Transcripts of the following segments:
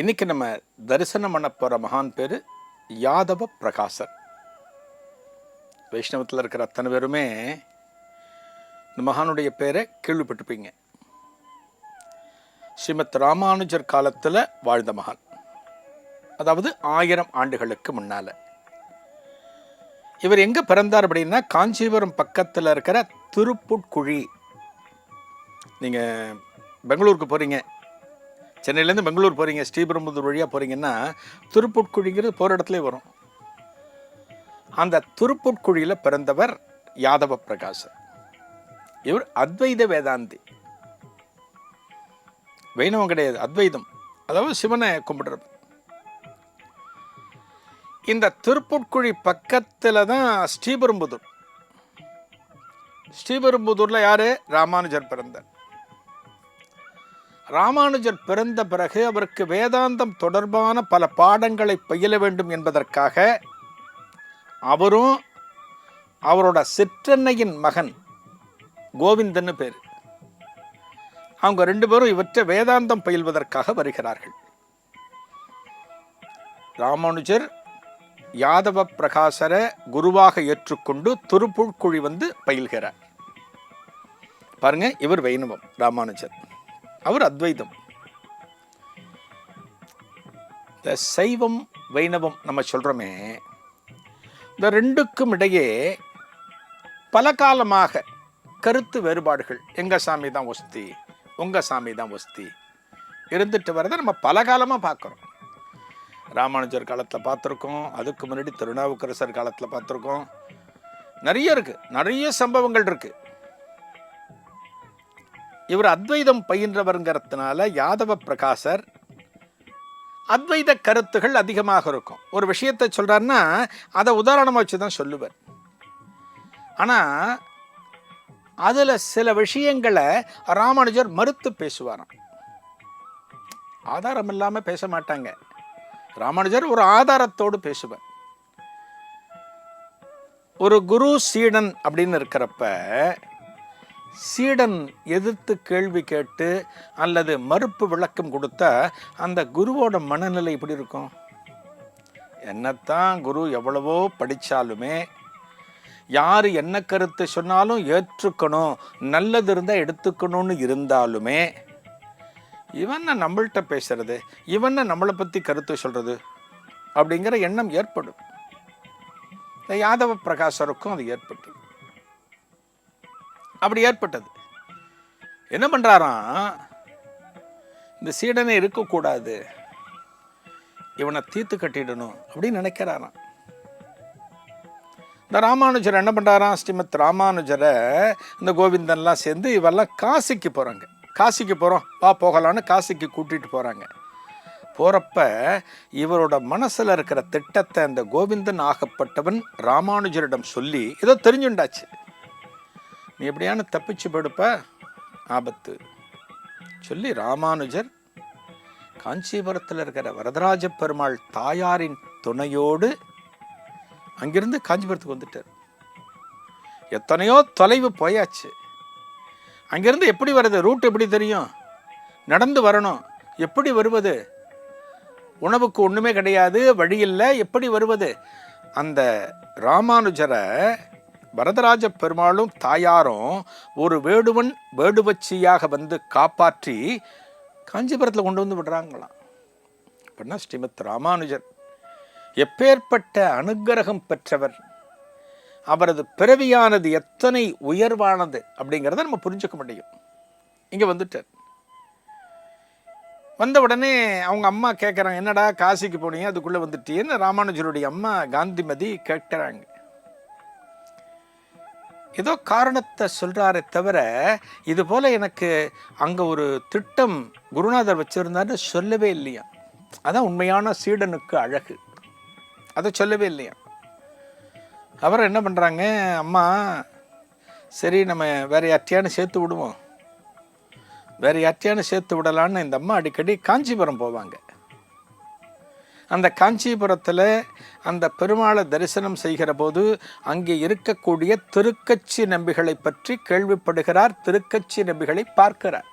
இன்னைக்கு நம்ம தரிசனம் பண்ண போகிற மகான் பேர் யாதவ பிரகாசர். வைஷ்ணவத்தில் இருக்கிற அத்தனை பேருமே இந்த மகானுடைய பேரை கேள்விப்பட்டிருப்பீங்க. ஸ்ரீமத் ராமானுஜர் காலத்தில் வாழ்ந்த மகான். அதாவது ஆயிரம் ஆண்டுகளுக்கு முன்னால். இவர் எங்கே பிறந்தார் அப்படின்னா காஞ்சிபுரம் பக்கத்தில் இருக்கிற திருப்புட்குழி நீங்கள் பெங்களூருக்கு போகிறீங்க சென்னையிலேருந்து பெங்களூர் போகிறீங்க ஸ்ரீபெரும்புதூர் வழியாக போகிறீங்கன்னா திருப்புட்குழிங்கிறது போகிற இடத்துல வரும். அந்த திருப்புட்குழியில் பிறந்தவர் யாதவ பிரகாசர் இவர் அத்வைத வேதாந்தி. வைணவம் கிடையாது அத்வைதம். அதாவது சிவனை கும்பிடுறது. இந்த திருப்புட்குழி பக்கத்தில் தான் ஸ்ரீபெரும்புதூர். ஸ்ரீபெரும்புதூரில் யார்? ராமானுஜர் பிறந்தார். ராமானுஜர் பிறந்த பிறகு அவருக்கு வேதாந்தம் தொடர்பான பல பாடங்களை பயில வேண்டும் என்பதற்காக அவரும் அவரோட சிற்றன்னையின் மகன் கோவிந்தன்னு பேர். அவங்க ரெண்டு பேரும் இவற்றை வேதாந்தம் பயில்வதற்காக வருகிறார்கள். ராமானுஜர் யாதவ பிரகாசரை குருவாக ஏற்றுக்கொண்டு திருப்புழ்குழி வந்து பயில்கிறார். பாருங்க இவர் வைணவம் ராமானுஜர். அவர் அத்வைதம். இந்த சைவம் வைணவம் நம்ம சொல்கிறோமே இந்த ரெண்டுக்கும் இடையே பல காலமாக கருத்து வேறுபாடுகள். எங்கள் சாமி தான் ஒஸ்தி உங்கள் சாமி தான் ஒஸ்தி இருந்துட்டு வரதை நம்ம பல காலமாக பார்க்குறோம். ராமானுஜர் காலத்தில் பார்த்துருக்கோம் அதுக்கு முன்னாடி திருநாவுக்கரசர் காலத்தில் பார்த்துருக்கோம். நிறைய இருக்குது நிறைய சம்பவங்கள் இருக்குது இவர் அத்வைதம் பயின்றவருங்கிறதுனால யாதவ பிரகாசர். அத்வைத கருத்துகள் அதிகமாக இருக்கும். ஒரு விஷயத்தை சொல்கிறாருன்னா அதை உதாரணமாக வச்சு தான் சொல்லுவார். ஆனால் அதில் சில விஷயங்களை ராமானுஜர் மறுத்து பேசுவாராம். ஆதாரம் இல்லாமல் பேச மாட்டாங்க. ராமானுஜர் ஒரு ஆதாரத்தோடு பேசுவார். ஒரு குரு சீடன் அப்படின்னு இருக்கிறப்ப சீடன் எதிர்த்து கேள்வி கேட்டு அல்லது மறுப்பு விளக்கம் கொடுத்தா அந்த குருவோட மனநிலை எப்படி இருக்கும்? என்னத்தான் குரு எவ்வளவோ படித்தாலுமே யார் என்ன கருத்து சொன்னாலும் ஏற்றுக்கணும் நல்லது இருந்தால் எடுத்துக்கணும்னு இருந்தாலுமே இவனை நம்மள்கிட்ட பேசுறது? இவன் நம்மளை பற்றி கருத்து சொல்கிறது அப்படிங்கிற எண்ணம் ஏற்படும். இந்த யாதவ பிரகாசருக்கும் அது ஏற்பட்டது அப்படி ஏற்பட்டது. என்ன பண்ணுறாராம் இந்த சீடனை இருக்கக்கூடாது. இவனை தீர்த்து கட்டிடணும் அப்படின்னு நினைக்கிறாராம். இந்த ராமானுஜர் என்ன பண்ணுறாராம் ஸ்ரீமத் ராமானுஜரை இந்த கோவிந்தன்லாம் சேர்ந்து இவெல்லாம் காசிக்கு போகிறாங்க காசிக்கு போகிறோம் வா போகலான்னு காசிக்கு கூட்டிகிட்டு போகிறாங்க போகிறப்ப இவரோட மனசில் இருக்கிற திட்டத்தை அந்த கோவிந்தன் ஆகப்பட்டவன் ராமானுஜரிடம் சொல்லி ஏதோ தெரிஞ்சுண்டாச்சு. நீ எப்படியான தப்பிச்சு படுப்ப? ஆபத்து. சொல்லி ராமானுஜர் காஞ்சிபுரத்தில் இருக்கிற வரதராஜ பெருமாள் தாயாரின் துணையோடு அங்கிருந்து காஞ்சிபுரத்துக்கு வந்துட்டார். எத்தனையோ தொலைவு போயாச்சு. அங்கிருந்து எப்படி வர்றது ரூட் எப்படி தெரியும்? நடந்து வரணும். எப்படி வருவது? உணவுக்கு ஒன்றுமே கிடையாது வழி இல்லை. எப்படி வருவது? அந்த ராமானுஜரை வரதராஜ பெருமாளும் தாயாரும் ஒரு வேடுவன் வேடுவச்சியாக வந்து காப்பாற்றி காஞ்சிபுரத்தில் கொண்டு வந்து விடுறாங்களாம். அப்படின்னா ஸ்ரீமத் ராமானுஜர். எப்பேற்பட்ட அனுக்கிரகம் பெற்றவர். அவரது பிறவியானது எத்தனை உயர்வானது அப்படிங்கிறத நம்ம புரிஞ்சுக்க முடியும். இங்கே வந்துட்டார். வந்த உடனே அவங்க அம்மா கேட்குறாங்க என்னடா காசிக்கு போனீங்க அதுக்குள்ளே வந்துட்டீன்னு ராமானுஜருடைய அம்மா காந்திமதி கேட்குறாங்க ஏதோ காரணத்தை சொல்கிறாரே தவிர இது போல் எனக்கு அங்கே ஒரு திட்டம் குருநாதர் வச்சுருந்தாரு சொல்லவே இல்லையா? அதான் உண்மையான சீடனுக்கு அழகு. அதை சொல்லவே இல்லையா? அவர் என்ன பண்ணுறாங்க அம்மா சரி நம்ம வேறு யார்ட்டையானு சேர்த்து விடுவோம். வேறு யார்ட்டையானு சேர்த்து விடலான்னு இந்த அம்மா அடிக்கடி காஞ்சிபுரம் போவாங்க. அந்த காஞ்சிபுரத்தில் அந்த பெருமாளை தரிசனம் செய்கிற போது அங்கே இருக்கக்கூடிய திருக்கச்சி நம்பிகளை பற்றி கேள்விப்படுகிறார் திருக்கச்சி நம்பிகளை பார்க்கிறார்.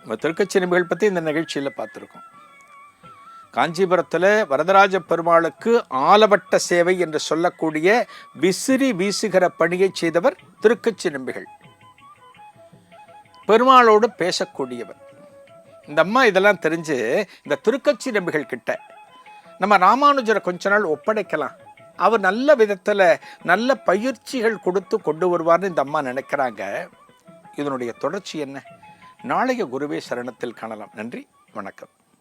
நம்ம திருக்கச்சி நம்பிகள் பற்றி இந்த நிகழ்ச்சியில் பார்த்துருக்கோம். காஞ்சிபுரத்தில் வரதராஜ பெருமாளுக்கு ஆலவட்ட சேவை என்று சொல்லக்கூடிய விசிறி வீசுகிற பணியை செய்தவர் திருக்கச்சி நம்பிகள் பெருமாளோடு பேசக்கூடியவர். இந்த அம்மா இதெல்லாம் தெரிஞ்சு இந்த திருக்கட்சி நம்பிகள் கிட்ட நம்ம ராமானுஜரை கொஞ்ச நாள் ஒப்படைக்கலாம். அவர் நல்ல விதத்தில் நல்ல பயிற்சிகள் கொடுத்து கொண்டு வருவார்னு இந்த அம்மா நினைக்கிறாங்க. இதனுடைய தொடர்ச்சி என்ன? நாளைய குருவே சரணத்தில் காணலாம். நன்றி. வணக்கம்.